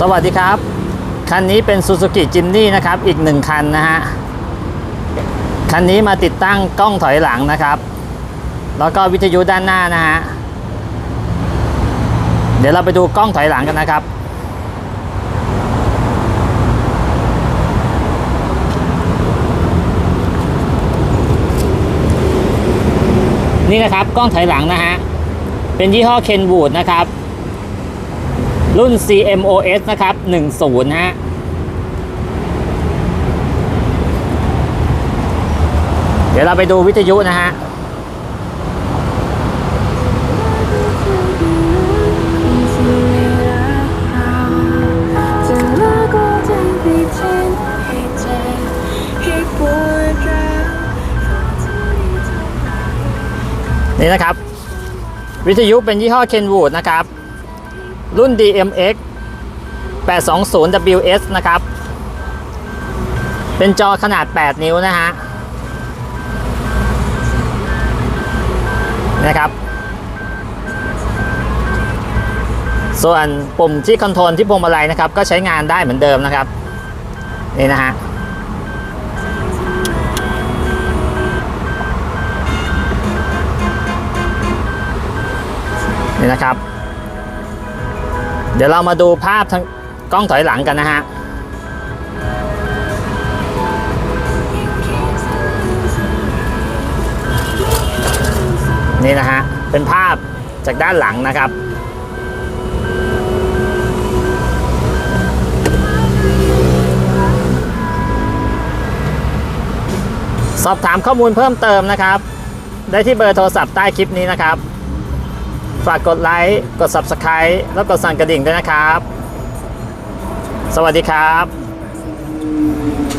สวัสดีครับ คันนี้เป็น Suzuki Jimny นะครับ อีกหนึ่งคันนะฮะ คันนี้มาติดตั้งกล้องถอยหลังนะครับ แล้วก็วิทยุด้านหน้านะฮะ เดี๋ยวเราไปดูกล้องถอยหลังกันนะครับ นี่นะครับกล้องถอยหลังนะฮะ เป็นยี่ห้อ Kenwood นะครับ รุ่น CMOS นะครับ 10นะฮะเดี๋ยวเราไปดูวิทยุนะฮะเนี่นะครับ วิทยุเป็นยี่ห้อ Kenwood นะครับ รุ่น DMX 820WS นะครับ เป็นจอขนาด 8 นิ้วนะฮะ นะครับ ส่วนปุ่มที่คอนโทรลที่พวงมาลัยนะครับ ก็ใช้งานได้เหมือนเดิมนะครับ นี่นะฮะนี่นะครับ เดี๋ยวเรามาดูภาพทางกล้องถอยหลังกันนะฮะนี่นะฮะ เป็นภาพจากด้านหลังนะครับ สอบถามข้อมูลเพิ่มเติมนะครับ ได้ที่เบอร์โทรศัพท์ใต้คลิปนี้นะครับ ฝากกดไลค์กด Subscribe แล้วกดสั่นกระดิ่งด้วยนะครับ สวัสดีครับ